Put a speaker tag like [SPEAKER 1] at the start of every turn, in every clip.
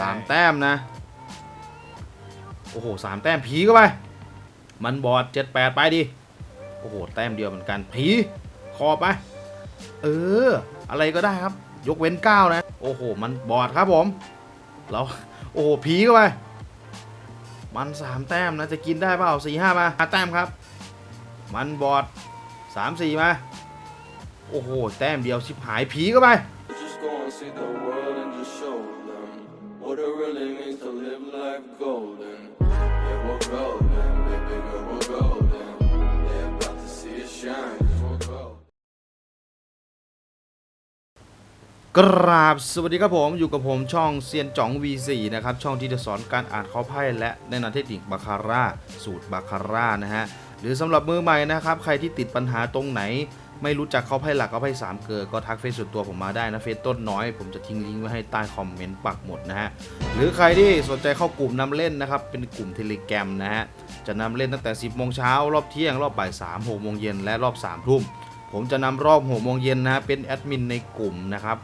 [SPEAKER 1] สามแต้มนะ โอ้โหสามแต้มผีก็ไป มันบอดเจ็ดแปดไปดิ โอ้โห แต้มเดียวเหมือนกัน ผี คอไป เออ อะไรก็ได้ครับ ยกเว้นเก้านะ โอ้โห มันบอดครับผม แล้ว โอ้โห ผีก็ไป มันสามแต้มนะ จะกินได้เปล่าสี่ห้ามาห้าแต้มครับ มันบอดสามสี่มา โอ้โห แต้มเดียวชิบหายผีก็ไป กราบสวัสดีครับผมอยู่กับผมช่องเซียนจ่อง V4 นะครับ ช่องที่จะสอนการอ่านข้อไพ่และแนะนำเทคนิคบาคาร่าสูตรบาคาร่านะฮะ หรือสำหรับมือใหม่นะครับ ใครที่ติดปัญหาตรงไหน ไม่รู้จักข้อไพ่หลักข้อไพ่สามเกลอก็ทักเฟซส่วนตัวผมมาได้นะเฟซต้นน้อย ผมจะทิ้งลิงก์ไว้ให้ใต้คอมเมนต์ปักหมดนะฮะ หรือใครที่สนใจเข้ากลุ่มนำเล่นนะครับ เป็นกลุ่มเทเลแกรมนะฮะจะนำเล่นตั้งแต่ 10โมงเช้ารอบเที่ยงรอบบ่าย3 6โมงเย็นและรอบ3ทุ่ม ผมจะนำรอบ6โมงเย็นนะฮะเป็นแอดมินในกลุ่มนะครับ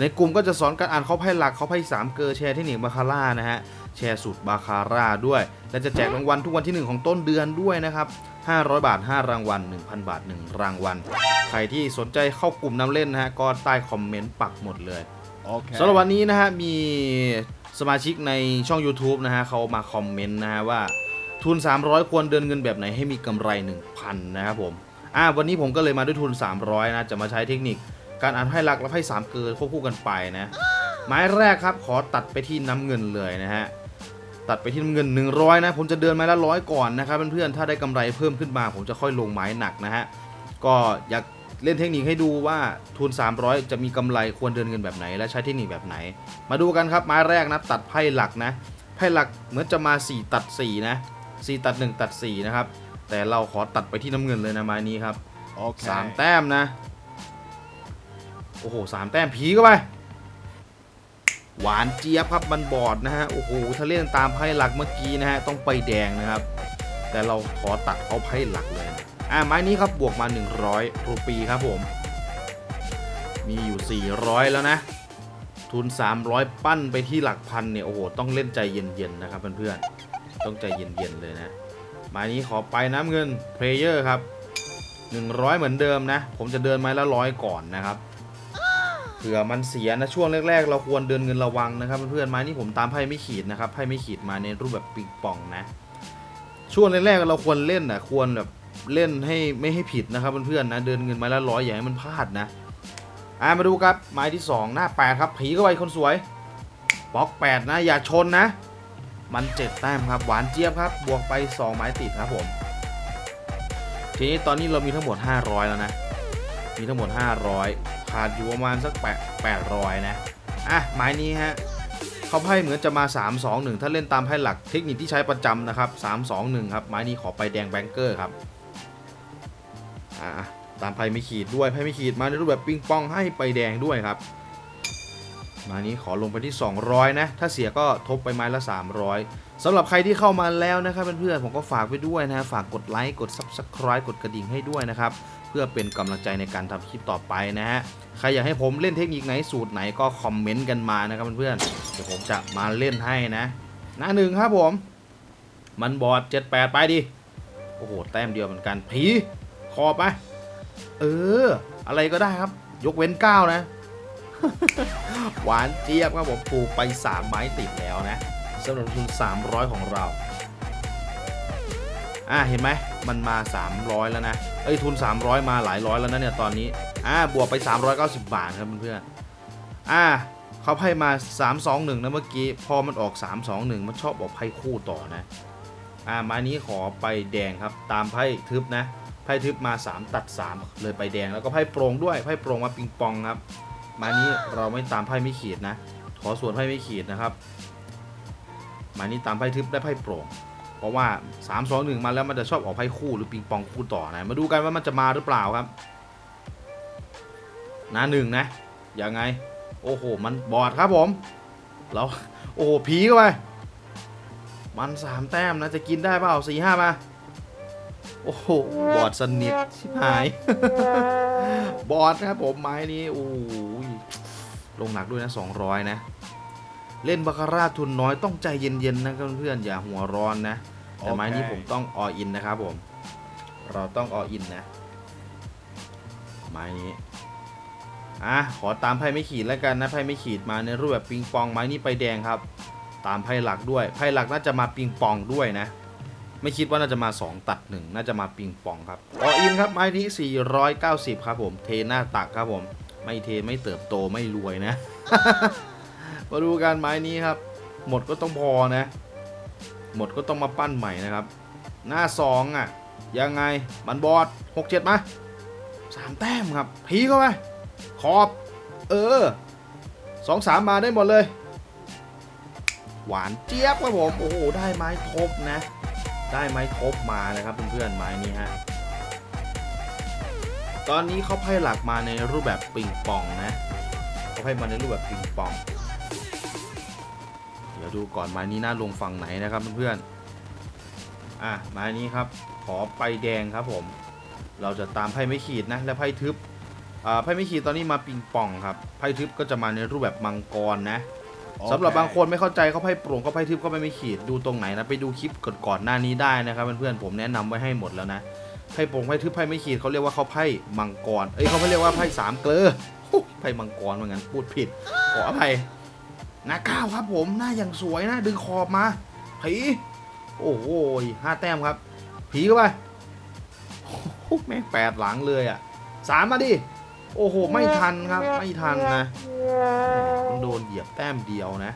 [SPEAKER 1] ในกลุ่มก็จะสอนการอ่านข้อไพ่หลักข้อไพ่สามเกอร์แชร์เทคนิคบาคาร่านะฮะแชร์สูตรบาคาร่าด้วย และจะแจกรางวัลทุกวันที่ 1 ของต้นเดือนด้วยนะครับ 500 บาท 5 รางวัล 1,000 บาท 1 รางวัล ใครที่สนใจเข้ากลุ่มนำเล่นนะฮะก็ใต้คอมเมนต์ปักหมดเลย
[SPEAKER 2] Okay.
[SPEAKER 1] สำหรับวันนี้นะฮะมีสมาชิกในช่อง YouTube นะฮะเขามาคอมเมนต์นะฮะว่าทุน 300 ควรเดินเงินแบบไหนให้มีกำไร 1,000 นะครับผม อ่าวันนี้ผมก็เลยมาด้วยทุน 300 นะ จะมาใช้เทคนิค การอ่านไพ่หลักและไพ่สามเกลอควบคู่กันไปนะไม้แรกครับขอตัดไปที่น้ำเงินเลยนะฮะตัดไปที่น้ำเงิน 100 นะ ผมจะเดินไม้ละร้อยก่อนนะครับเพื่อนๆถ้าได้กำไรเพิ่มขึ้นมาผมจะค่อยลงไม้หนักนะฮะก็อยากเล่นเทคนิคให้ดูว่าทุน 300 จะมีกำไรควรเดินเงินแบบไหน และใช้เทคนิคแบบไหน มาดูกันครับไม้แรกนะตัดไพ่หลักนะไพ่หลักเหมือนจะมา 4 ตัด4นะ4ตัด 1 ตัด4นะครับ แต่เราขอตัดไปที่น้ำเงินเลยนะไม้นี้ครับ
[SPEAKER 2] Okay.
[SPEAKER 1] สามแต้มนะ โอ้โหสามแต้มผีก็ไป หวานเจี๊ยบครับมันบอดนะฮะ โอ้โหถ้าเล่นตามไพ่หลักเมื่อกี้นะฮะ ต้องไปแดงนะครับ แต่เราขอตัดเขาไพ่หลักเลยนะอ่าไม้นี้ครับบวกมา 100รูปีครับผม มีอยู่ 400 แล้วนะ ทุน 300 ปั้นไปที่หลักพันเนี่ย โอ้โห ต้องเล่นใจเย็นๆนะครับเพื่อนๆ ต้องใจเย็นๆเลยนะ ไม้นี้ขอไปน้ำเงินเพลเยอร์ครับ 100 เหมือนเดิมนะ ผมจะเดินไม้ละร้อยก่อนนะครับเผื่อมันเสียนะช่วงแรกๆ เราควรเดินเงินระวังนะครับเพื่อนๆไม้นี่ผมตามไพ่ไม่ขีดนะครับไพ่ไม่ขีดมาในรูปแบบปิงปองนะ ช่วงแรกๆเราควรเล่นนะควรแบบเล่นให้ไม่ให้ผิดนะครับเพื่อนๆนะเดินเงินไม้ละร้อยอย่าให้มันพลาดนะอ่ามาดูครับไม้ที่สองหน้าแปดครับผีเข้าไปคนสวยบล็อกแปดนะอย่าชนนะ มันเจ็ดแต้มครับ หวานเจี๊ยบครับ บวกไปสองไม้ติดครับผม ทีนี้ตอนนี้เรามีทั้งหมด 500 แล้วนะ มีทั้งหมด 500 ขาดอยู่ประมาณสัก8 800 นะ อะ ไม้นี้ฮะเขาไพ่เหมือนจะมา 3 2 1 ถ้าเล่นตามไพ่หลักเทคนิคที่ใช้ประจำนะครับ 3 2 1 ครับ ไม้นี้ขอไปแดงแบงเกอร์ครับ อะตามไพ่ไม่ขีดด้วย ไพ่ไม่ขีดมาในรูปแบบปิงปองให้ไปแดงด้วยครับ ม้นี้ขอลงไปที่ 200 นะ ถ้าเสียก็ทบไปไม้ละ 300สำหรับใครที่เข้ามาแล้วนะครับเพื่อนๆผมก็ฝากไว้ด้วยนะฝากกดไลค์กด Subscribe กดกระดิ่งให้ด้วยนะครับ เพื่อเป็นกำลังใจในการทำคลิปต่อไปนะฮะใครอยากให้ผมเล่นเทคนิคไหนสูตรไหนก็คอมเมนต์กันมานะครับเพื่อนๆเดี๋ยวผมจะมาเล่นให้นะหน้าหนึ่งครับผม มันบอด78 ไปดิโอ้โหแต้มเดียวเหมือนกันผีคอไป เออ อะไรก็ได้ครับ ยกเว้น 9 นะ หวานเจี๊ยบครับผมถูไป 3 ไม้ติดแล้วนะสำหรับทุน300 ของเรา อะเห็นไหมมันมา 300 แล้วนะเอ้ยทุน 300 มาหลายร้อยแล้วนะเนี่ยตอนนี้ อะบวกไป 390 บาทครับเพื่อนๆอะเขาให้มา 321 นะเมื่อกี้ พอมันออก 321 มันชอบออกไพ่คู่ต่อนะ อะมานี้ขอไปแดงครับ ตามไพ่ทึบนะ ไพ่ทึบมา 3 ตัด 3 เลยไปแดง แล้วก็ไพ่โปร่งด้วย ไพ่โปร่งมาปิงปองครับ มานี้เราไม่ตามไพ่ไม่ขีดนะ ขอส่วนไพ่ไม่ขีดนะครับ มานี้ตามไพ่ทึบได้ไพ่โปร่ง เพราะว่า 3 2 1 มาแล้วมันจะชอบออกไพ่คู่หรือปิงปองคู่ต่อนะ มาดูกันว่ามันจะมาหรือเปล่าครับน้าหนึ่งนะยังไง โอ้โห มันบอดครับผมเราโอ้โหผีเข้าไป มันสามแต้มนะจะกินได้เปล่าสี่ห้ามา โอ้โห บอดสนิทชิบหาย บอดครับผมไม้นี้โอ้ยลงหนักด้วยนะ 200 นะ เล่นบาคาร่าทุนน้อยต้องใจเย็นๆนะเพื่อนๆอย่าหัวร้อนนะ แต่ไม้นี้ผมต้องออินนะครับผม เราต้องออินนะ ไม้นี้อะขอตามไพ่ไม่ขีดแล้วกันนะไพ่ไม่ขีดมาในรูปแบบปิงปองไม้นี้ไปแดงครับ ตามไพ่หลักด้วยไพ่หลักน่าจะมาปิงปองด้วยนะ ไม่คิดว่าน่าจะมา 2 ตัด 1 น่าจะมาปิงปองครับออินครับไม้นี้490 ครับผม เทหน้าตักครับผม ไม่เทไม่เติบโตไม่รวยนะ มาดูกันไม้นี้ครับ หมดก็ต้องพอนะ หมดก็ต้องมาปั้นใหม่นะครับ หน้าสองอะ ยังไงมันบอดหกเจ็ดมาสามแต้มครับพีเข้าไปขอบ เออสองสามมาได้หมดเลย หวานเจี๊ยบครับผม โอ้โห ได้ไม้ทบนะ ได้ไม้ทบมานะครับเพื่อนๆไม้นี้ฮะตอนนี้เขาไพ่หลักมาในรูปแบบปิงปองนะเขาไพ่มาในรูปแบบปิงปอง เดี๋ยวดูก่อนไม้นี้น่าลงฝั่งไหนนะครับเพื่อนๆอะไม้นี้ครับขอไปแดงครับผม เราจะตามไพ่ไม่ขีดนะ และไพ่ทึบอ่าไพ่ไม่ขีดตอนนี้มาปิงปองครับไพ่ทึบก็จะมาในรูปแบบมังกรนะ สำหรับบางคนไม่เข้าใจเขาไพ่โปร่งเขาไพ่ทึบเขาไพ่ไม่ขีดดูตรงไหนนะไปดูคลิปก่อนๆหน้านี้ได้นะครับเพื่อนๆผมแนะนำไว้ให้หมดแล้วนะไพ่โปร่งไพ่ทึบไพ่ไม่ขีดเขาเรียกว่าเขาไพ่มังกรเอ้ยเขาไม่เรียกว่าไพ่สามเกลือไพ่มังกรเหมือนกันพูดผิดขออภัยหน้าก้าวครับผมหน้าอย่างสวยนะ ดึงขอบมาผีโอ้โหห้าแต้มครับ ผีเข้าไปแม่งแปดหลังเลยอะสามมาดิ โอ้โห ไม่ทันครับ ไม่ทันนะมันโดนเหยียบแต้มเดียวนะ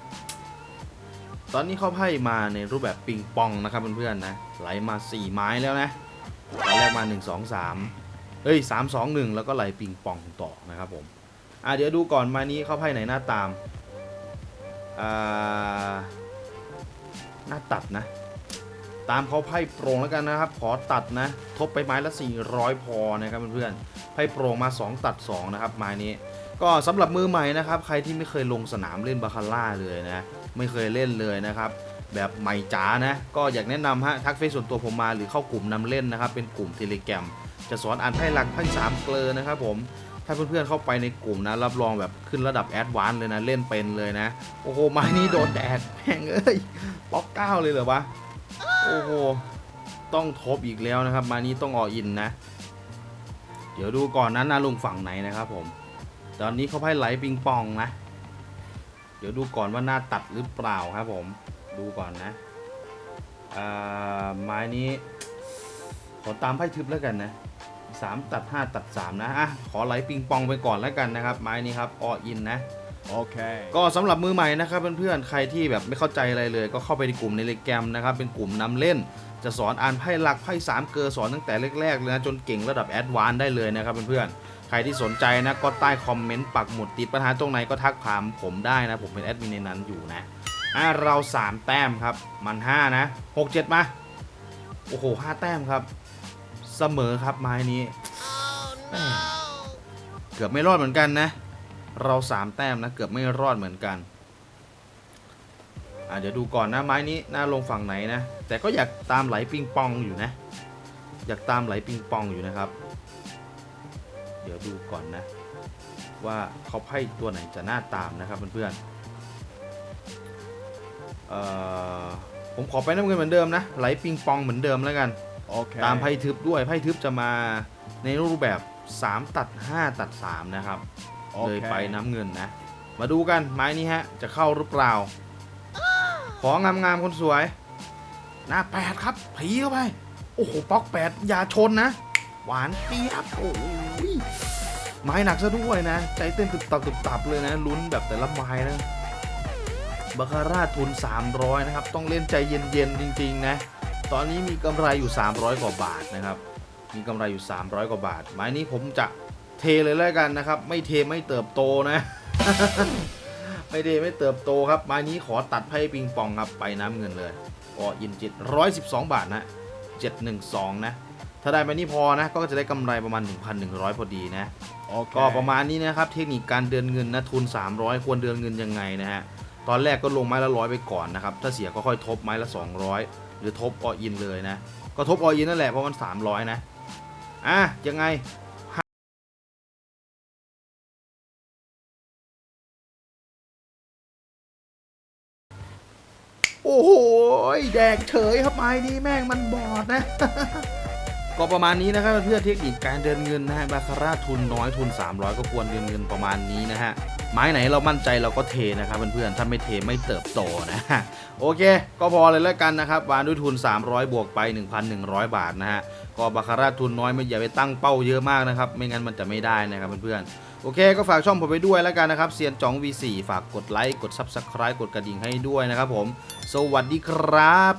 [SPEAKER 1] ตอนนี้เขาไพ่มาในรูปแบบปิงปองนะครับเพื่อนๆนะ ไหลมา 4 ไม้แล้วนะตอนแรกมา 1 2 3เฮ้ย3 2 1 แล้วก็ไหลปิงปองต่อนะครับผมอะเดี๋ยวดูก่อนมานี้เขาไพ่ไหนหน้าตามอ่าหน้าตัดนะ ตามเขาไพ่โปร่งแล้วกันนะครับ ขอตัดนะ ทบไปไม้ละ 400 พอนะครับเพื่อนๆ ไพ่โปร่งมา 2 ตัด 2 นะครับไม้นี้ ก็สำหรับมือใหม่นะครับ ใครที่ไม่เคยลงสนามเล่นบาคาร่าเลยนะ ไม่เคยเล่นเลยนะครับแบบใหม่จ๋านะ ก็อยากแนะนำฮะทักเฟซส่วนตัวผมมาหรือเข้ากลุ่มนำเล่นนะครับ เป็นกลุ่มเทเลแกรมจะสอนอ่านไพ่หลักไพ่สามเกลอนะครับผมถ้าเพื่อนๆเข้าไปในกลุ่มนะ รับรองแบบขึ้นระดับแอดวานซ์เลยนะ เล่นเป็นเลยนะ โอ้โหไม้นี้โดนแดดแม่งเอ้ยล็อกเก้าเลยเหรอวะโอ้โหต้องทบอีกแล้วนะครับ มานี้ต้องออินนะ เดี๋ยวดูก่อนนะหนาลุงฝั่งไหนนะครับผม ตอนนี้เขาไพ่ไหลปิงปองนะ เดี๋ยวดูก่อนว่าหน้าตัดหรือเปล่าครับผม ดูก่อนนะอ่าไม้นี้ขอตามไพ่ทึบแล้วกันนะสามตัดห้าตัดสามนะอะขอไหลปิงปองไปก่อนแล้วกันนะครับ ไม้นี้ครับออินนะ
[SPEAKER 2] Okay.
[SPEAKER 1] ก็สำหรับมือใหม่นะครับเพื่อนๆ ใครที่แบบไม่เข้าใจอะไรเลย ก็เข้าไปในกลุ่มในเลแกรมนะครับ เป็นกลุ่มนำเล่น จะสอนอ่านไพ่หลักไพ่สามเกอร์สอนตั้งแต่แรกๆเลยนะจนเก่งระดับแอดวานซ์ได้เลยนะครับเพื่อนๆ ใครที่สนใจนะก็ใต้คอมเมนต์ปักหมุดติดปัญหาตรงไหนก็ทักถามผมได้นะ ผมเป็นแอดมินในนั้นอยู่นะอะเรา 3 แต้มครับ มัน 5 นะ 6 7 มา โอ้โห 5 แต้มครับ เสมอครับไม้นี้แม่เกือบไม่รอดเหมือนกันนะ เราสามแต้มนะเกือบไม่รอดเหมือนกันอะเดี๋ยวดูก่อนนะไม้นี้น่าลงฝั่งไหนนะ แต่ก็อยากตามไหลปิงปองอยู่นะ อยากตามไหลปิงปองอยู่นะครับ เดี๋ยวดูก่อนนะ ว่าเขาไพ่ตัวไหนจะน่าตามนะครับเพื่อนๆเอ่อผมขอไปน้ำเงินเหมือนเดิมนะ ไหลปิงปองเหมือนเดิมแล้วกัน
[SPEAKER 2] Okay.
[SPEAKER 1] ตามไพ่ทึบด้วยไพ่ทึบจะมาในรูปแบบ 3 ตัด 5 ตัด 3 นะครับ เลยไปน้ำเงินนะ มาดูกันไม้นี้ฮะ จะเข้าหรือเปล่า ของงามๆคนสวย หน้าแปดครับผีเข้าไป โอ้โหป๊อกแปดอย่าชนนะ หวานเปียบโอ้ยไม้หนักซะด้วยนะ ใจเต้นตุบตับตุบตับเลยนะ ลุ้นแบบแต่ละไม้นะบาคาร่าทุน 300 นะครับ ต้องเล่นใจเย็นๆ จริง ๆ นะ ตอนนี้มีกำไรอยู่ 300 กว่าบาทนะครับ มีกำไรอยู่ 300 กว่าบาท ไม้นี้ผมจะ เทเลยแล้วกันนะครับ ไม่เทไม่เติบโตนะ ไม่เทไม่เติบโตครับไม้นี้ขอตัดไพ่ปิงปองครับไปน้ำเงินเลยก็อินจิต112บาทนะ712นะ ถ้าได้มานี่พอนะ ก็จะได้กำไรประมาณ 1,100 พอดีนะ
[SPEAKER 2] Okay.
[SPEAKER 1] ก็ประมาณนี้นะครับ เทคนิคการเดินเงินนะทุน 300 ควรเดินเงินยังไงนะฮะตอนแรกก็ลงไม้ละร้อยไปก่อนนะครับ ถ้าเสียก็ค่อยทบไม้ละ 200 หรือทบออินเลยนะ ก็ทบออินนั่นแหละเพราะมัน 300 นะ อะยังไง โอ้โหแดกเฉยครับไม้นี้แม่งมันบอดนะ ก็ประมาณนี้นะครับเพื่อนเทคนิคการเดินเงินนะฮะบาคาร่าทุนน้อยทุน 300 ก็ควรเดินเงินประมาณนี้นะฮะไม้ไหนเรามั่นใจเราก็เทนะครับเพื่อนๆถ้าไม่เทไม่เติบโตนะฮะโอเค ก็พอเลยแล้วกันนะครับวานด้วยทุน 300 บวกไป 1,100 บาทนะฮะก็บาคาร่าทุนน้อยไม่อย่าไปตั้งเป้าเยอะมากนะครับ ไม่งั้นมันจะไม่ได้นะครับเพื่อนๆ โอเคก็ฝากช่องผมไปด้วยแล้วกันนะครับเซียนจอง V4 ฝากกดไลค์กด Subscribe กดกระดิ่งให้ด้วยนะครับผม สวัสดีครับ